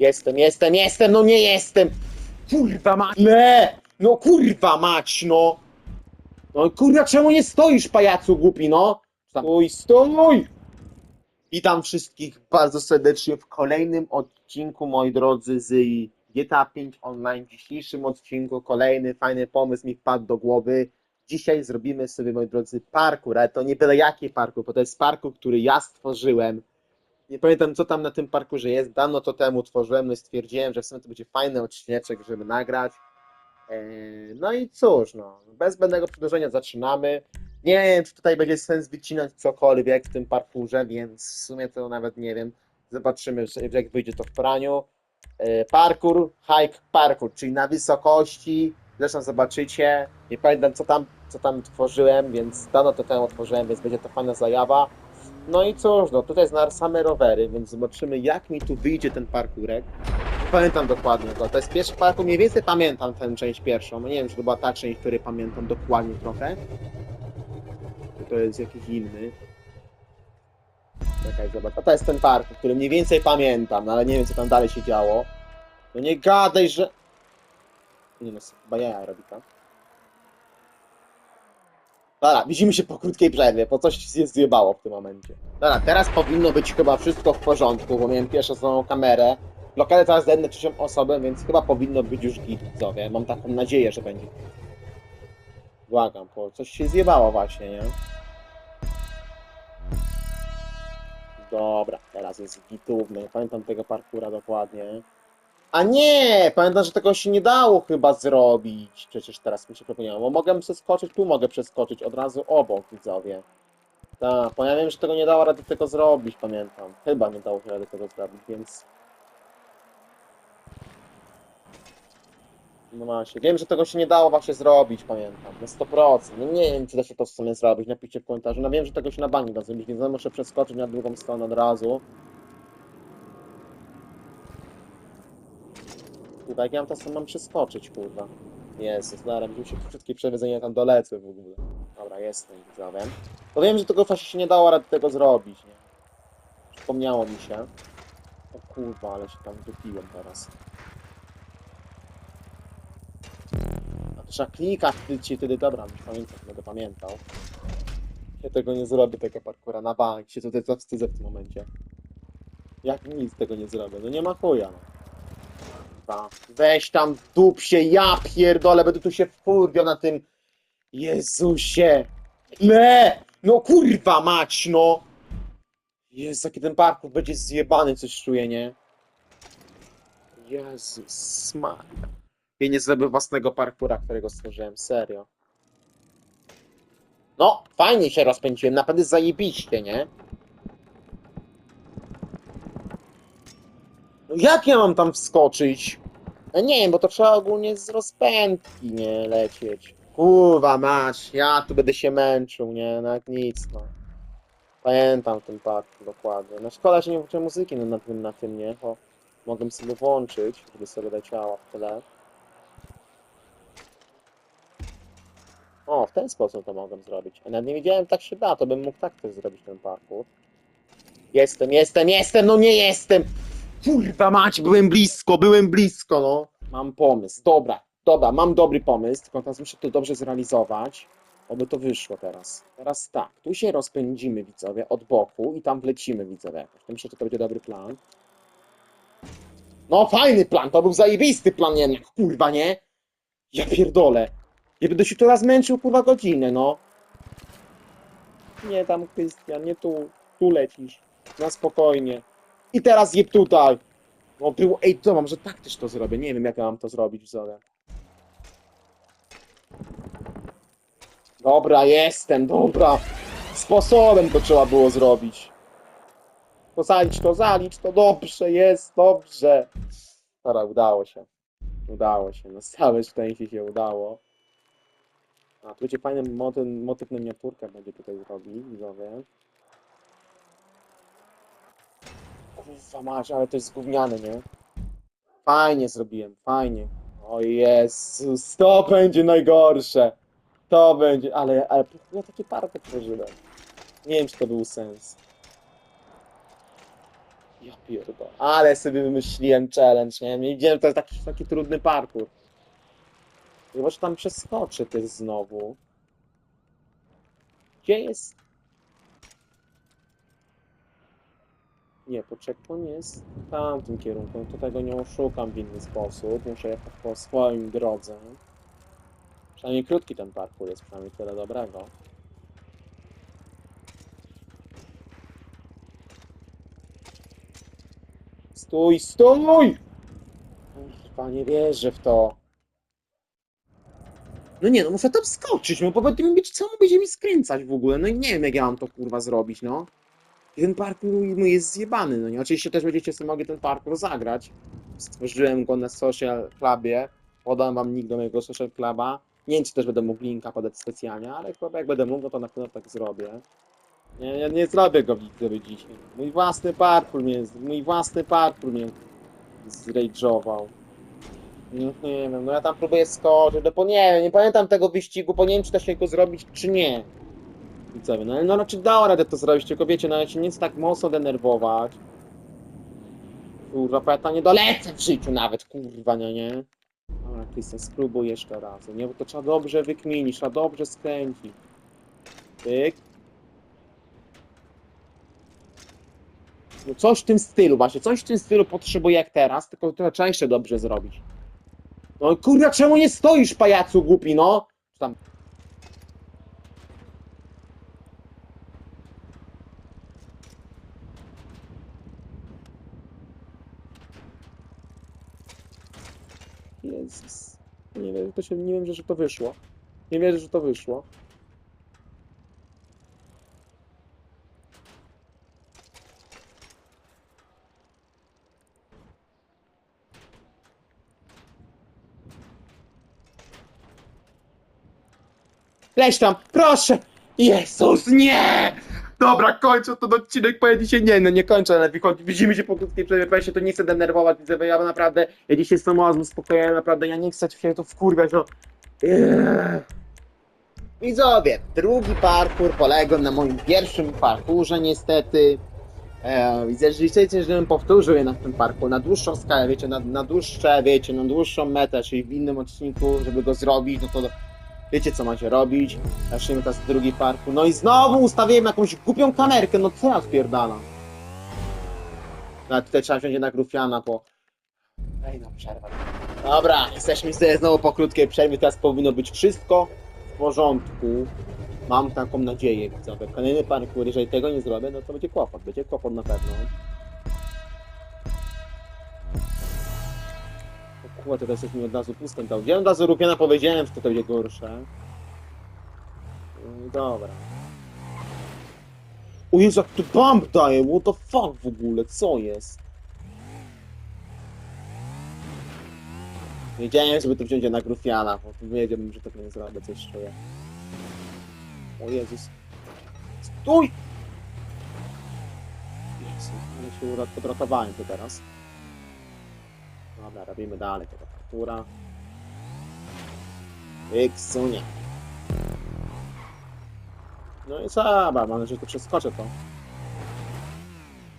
Jestem, jestem, jestem, no nie jestem! Kurwa mać! Nie! No kurwa mać, no! No kurwa, czemu nie stoisz, pajacu głupi, no? Stój, stój! Witam wszystkich bardzo serdecznie w kolejnym odcinku, moi drodzy, z GTA 5 Online. W dzisiejszym odcinku kolejny fajny pomysł mi wpadł do głowy. Dzisiaj zrobimy sobie, moi drodzy, parkour, ale to nie byle jaki parkour, bo to jest parkour, który ja stworzyłem. Nie pamiętam, co tam na tym parkurze jest. Dawno to temu tworzyłem, no i stwierdziłem, że w sumie to będzie fajny odcineczek, żeby nagrać. Eee, No i cóż, no, bez zbędnego przedłużenia zaczynamy. Nie wiem, czy tutaj będzie sens wycinać cokolwiek w tym parkurze, więc w sumie to nawet nie wiem. Zobaczymy, jak wyjdzie to w praniu. Eee, Parkour, hike parkour, czyli na wysokości. Zresztą zobaczycie. Nie pamiętam, co tam, co tam tworzyłem, więc dawno to temu tworzyłem, więc będzie to fajna zajawa. No i cóż, no tutaj jest same rowery, więc zobaczymy jak mi tu wyjdzie ten parkurek. Nie pamiętam dokładnie go. To jest pierwszy parkour, mniej więcej pamiętam tę część pierwszą. No nie wiem, czy to była ta część, której pamiętam dokładnie trochę. To jest jakiś inny. Czekaj, zobacz. A to jest ten parkour, który mniej więcej pamiętam, no ale nie wiem co tam dalej się działo. No nie gadaj, że... Nie no, chyba ja robi to. Dobra, widzimy się po krótkiej przerwie, bo coś się zjebało w tym momencie. Dobra, teraz powinno być chyba wszystko w porządku, bo miałem pierwszą samą kamerę. W lokale teraz daję trzecią osobę, więc chyba powinno być już git, widzowie. Mam taką nadzieję, że będzie. Błagam, bo coś się zjebało właśnie, nie? Dobra, teraz jest gitówny. Pamiętam tego parkura dokładnie. A nie! Pamiętam, że tego się nie dało chyba zrobić. Przecież teraz mi się przypomniało. Bo mogę przeskoczyć, tu mogę przeskoczyć od razu obok, widzowie. Tak, bo ja wiem, że tego nie dało rady tego zrobić, pamiętam. Chyba nie dało się rady tego zrobić, więc... No właśnie, wiem, że tego się nie dało właśnie zrobić, pamiętam. Na 100%. No nie wiem, czy da się to w sumie zrobić, napiszcie w komentarzu. No wiem, że tego się na bank da zrobić, więc muszę przeskoczyć na drugą stronę od razu. Kurwa, jak ja mam to sam mam przeskoczyć, kurwa. Jezus, dobra, widzimy się wszystkie przewiedzenia tam dolecę w ogóle. Dobra, jestem, widzowiem. To wiem, że tego właśnie się nie dało rady tego zrobić, nie? Przypomniało mi się. O kurwa, ale się tam wypiłem teraz. A to trzeba klikać wtedy, wtedy dobra, już pamiętam, będę pamiętał. Ja tego nie zrobię, tego parkura na bank, się tutaj zawstydzę w tym momencie. Jak nic tego nie zrobię, no nie ma chuja, no. Kurwa, Weź tam dup się, ja pierdolę, będę tu się wkurwiał na tym. Jezusie! Le! No kurwa mać, no! Jezu, jaki ten parkour będzie zjebany, coś czuję, nie? Jezus Maria. Ja nie zrobię własnego parkura, którego stworzyłem, serio. No, fajnie się rozpędziłem, naprawdę zajebiście, nie? No jak ja mam tam wskoczyć? Ja nie wiem, bo to trzeba ogólnie z rozpędki, nie, lecieć. Kurwa mać, ja tu będę się męczył, nie, nawet nic, no. Pamiętam ten park dokładnie. No szkoda, że nie włączyłem muzyki na, tym, na tym, nie, bo mogłem sobie włączyć, żeby sobie leciała w tle. O, w ten sposób to mogłem zrobić. A nawet nie wiedziałem, tak się da, to bym mógł tak też zrobić ten parkour. Jestem, jestem, jestem, no nie jestem! Kurwa mać, byłem blisko, byłem blisko, no. Mam pomysł, dobra, dobra, mam dobry pomysł, tylko teraz muszę to dobrze zrealizować, oby to wyszło teraz. Teraz tak, tu się rozpędzimy, widzowie, od boku i tam wlecimy, widzowie, jakoś. Myślę, że to będzie dobry plan. No, fajny plan, to był zajebisty plan jednak, kurwa, nie? Ja pierdolę. Ja będę się tu raz męczył, kurwa, godzinę, no. Nie tam, Krystian, nie tu, tu lecisz. Na spokojnie. I teraz jeb tutaj. No było, ej, to mam, że tak też to zrobię. Nie wiem, jak ja mam to zrobić, wzorem. Dobra, jestem, dobra. Sposobem to trzeba było zrobić. To zalicz to, zalicz to, dobrze, jest, dobrze. Dobra, udało się. Udało się, na całe szczęście się udało. A, tu będzie fajny motyw, motyw na miniaturkę będzie tutaj zrobić, widzowie. Kurwa masz, ale to jest gówniane, nie? Fajnie zrobiłem, fajnie. O Jezus, to będzie najgorsze. To będzie, ale, ale ja taki parkę tworzyłem. Nie wiem, czy to był sens. Ja pierdolę. Ale sobie wymyśliłem challenge, nie? Nie wiedziałem, to jest taki, taki trudny parkour. Chyba, że tam przeskoczy ty znowu. Gdzie jest? Nie, poczekaj, jest w tamtym kierunku. No to tego nie oszukam w inny sposób. Muszę jechać po swoim drodze. Przynajmniej krótki ten parkour jest, przynajmniej tyle dobrego. Stój, stój! Kurwa, nie wierzę w to. No nie, no muszę tam skoczyć, no bo będzie mi być, co będzie mi skręcać w ogóle, no i nie wiem jak ja mam to kurwa zrobić, no. Ten parkour jest zjebany, no nie. Oczywiście też będziecie sobie mogli ten parkour zagrać. Stworzyłem go na social clubie, podam wam link do mojego social cluba. Nie wiem, czy też będę mógł linka podać specjalnie, ale chyba jak będę mógł, no to na pewno tak zrobię. Nie, nie, nie zrobię go widzowie dzisiaj. Mój własny parkour mnie, mój własny parkour mnie zrage'ował. Nie, wiem, no ja tam próbuję skoczyć, no bo nie nie pamiętam tego wyścigu, bo nie wiem, czy da się go zrobić, czy nie. Widzowie, no, no raczej dało radę to zrobić, tylko wiecie, no ja się chcę tak mocno denerwować. Kurwa, bo ja nie dolecę w życiu nawet, kurwa, nie, nie. Dobra, Krystian, spróbuj jeszcze raz, nie, bo to trzeba dobrze wykminić, trzeba dobrze skręcić. Tyk. No coś w tym stylu, właśnie, coś w tym stylu potrzebuję jak teraz, tylko to trzeba jeszcze dobrze zrobić. No kurwa, czemu nie stoisz, pajacu głupi, no? Tam. Jezus. Nie wiem, to się, nie wiem, że to wyszło. Nie wierzę, że to wyszło. Leś tam, proszę! Jezus, nie! Dobra, kończę ten odcinek, powiem dzisiaj nie, no nie kończę, ale wychodzi, widzimy się po krótkiej przerwie, powiem się, to nie chcę denerwować, widzę, ja naprawdę, ja dzisiaj jestem mocno spokojny, naprawdę, ja nie chcę się to wkurwiać, no. Widzowie, drugi parkour poległ na moim pierwszym parkurze, niestety. E, widzę, że chcecie, żebym powtórzył jednak ten parkour na dłuższą skalę, wiecie, na, na dłuższe, wiecie, na dłuższą metę, czyli w innym odcinku, żeby go zrobić, no to wiecie co macie robić. Zaczniemy teraz drugi parkour. No i znowu ustawiłem jakąś głupią kamerkę, no co ja odpierdalam? No tutaj trzeba wziąć jednak rufiana, bo... Ej no, przerwa. Dobra, jesteśmy sobie znowu po krótkiej przerwie, teraz powinno być wszystko w porządku. Mam taką nadzieję, widzowie. Kolejny parkour, jeżeli tego nie zrobię, no to będzie kłopot, będzie kłopot na pewno. Kurwa, teraz jest mi od razu pustym dał. Wziąłem od razu rupiana, powiedziałem, że to będzie gorsze. No Dobra. O Jezu, jak tu bump daje, what the fuck w ogóle, co jest? Wiedziałem, żeby to wziąć na grufiana, bo wiedziałbym, że tego nie zrobię, coś czuję. O Jezus. Stój! Jezu, ale się urat- podratowałem tu teraz. Dobra, robimy dalej tego parkura. Iksunie. No i dobra, mam nadzieję, że tu przeskoczę to.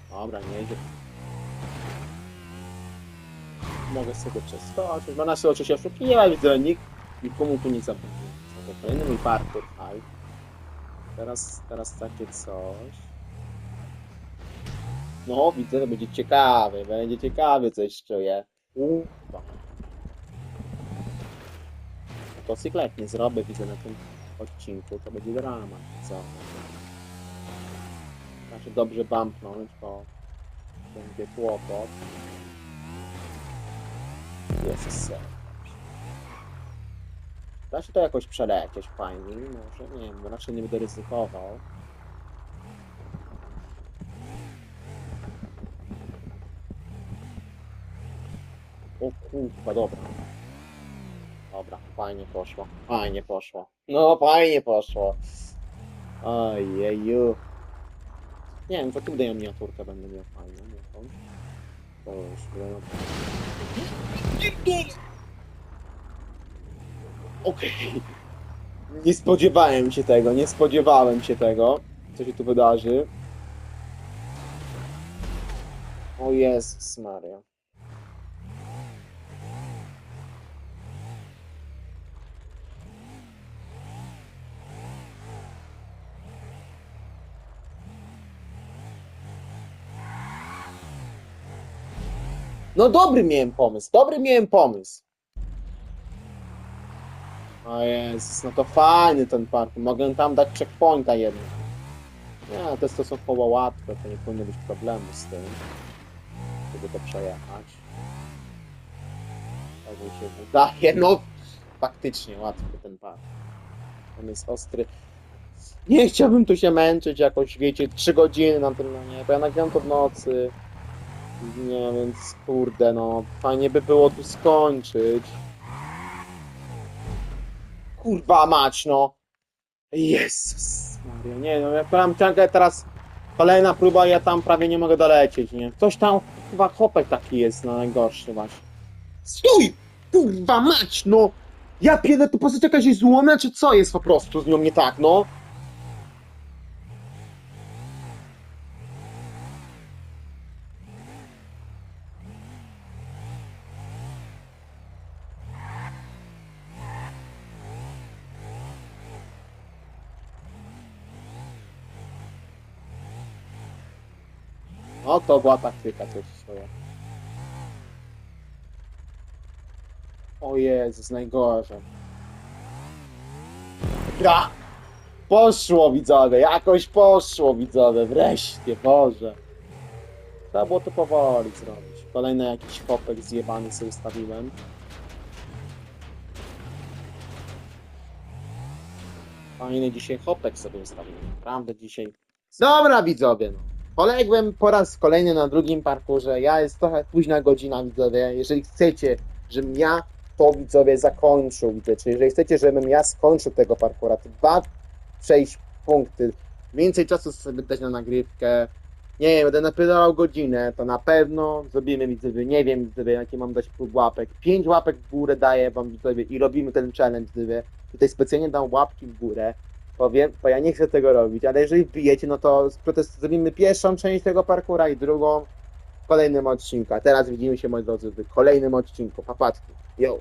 Dobra, nie idzie. Mogę sobie przeskoczyć. Bo nas oczywiście oszukiwać, widzę, nikt nikomu tu nie zapomni. To kolejny mój parkour. Teraz, teraz takie coś. No, widzę, to będzie ciekawe, będzie ciekawe coś czuję. Ufa. Motocykla nie zrobię, widzę na tym odcinku, to będzie dramat, co? Znaczy dobrze bumpnąć, bo będzie kłopot. Jezus, Da się to jakoś przelecieć fajnie, może, nie wiem, raczej nie będę ryzykował. O kurwa, dobra. Dobra, fajnie poszło, fajnie poszło. No, fajnie poszło. Ojeju. Nie wiem, to tu daję miniaturkę, będę miał fajną jakąś. To już będę... Okej. Nie spodziewałem się tego, nie spodziewałem się tego, co się tu wydarzy. O Jezus Maria. No dobry miałem pomysł, dobry miałem pomysł. O Jezus, no to fajny ten park. Mogę tam dać checkpointa jeden. Nie, to jest stosunkowo łatwe, to nie powinno być problemu z tym, żeby to przejechać. Tak mi się wydaje, no faktycznie łatwy ten park. On jest ostry. Nie chciałbym tu się męczyć jakoś, wiecie, 3 godziny na tym, no nie, bo ja nagrałem to w nocy. Nie, więc kurde, no, fajnie by było tu skończyć. Kurwa mać, no. Jezus Maria, nie no, jak mam ciągle teraz kolejna próba, ja tam prawie nie mogę dolecieć, nie? Coś tam, chyba chłopek taki jest, no najgorszy właśnie. Stój! Kurwa mać, no! Ja pierdolę, to postać jakaś jest złomna, czy co jest po prostu z nią nie tak, no? No to była taktyka coś swoja. O Jezus, najgorzej. Ja! Poszło widzowie, jakoś poszło widzowie, wreszcie, Boże. Trzeba było to powoli zrobić. Kolejny jakiś chopek zjebany sobie ustawiłem. Fajny dzisiaj chopek sobie ustawiłem, naprawdę dzisiaj. Dobra widzowie, no. Poległem po raz kolejny na drugim parkurze. Ja jest trochę późna godzina, widzowie. Jeżeli chcecie, żebym ja to widzowie zakończył, widzę, czy jeżeli chcecie, żebym ja skończył tego parkura, to dwa przejść punkty, więcej czasu sobie dać na nagrywkę. Nie wiem, będę napierdalał godzinę, to na pewno zrobimy widzowie, nie wiem widzowie, jakie mam dać próg łapek. Pięć łapek w górę daję wam widzowie i robimy ten challenge widzowie. Tutaj specjalnie dam łapki w górę powiem, bo ja nie chcę tego robić, ale jeżeli wbijecie, no to protest zrobimy pierwszą część tego parkura i drugą w kolejnym odcinku. A teraz widzimy się, moi drodzy, w kolejnym odcinku. Papatki. Yo!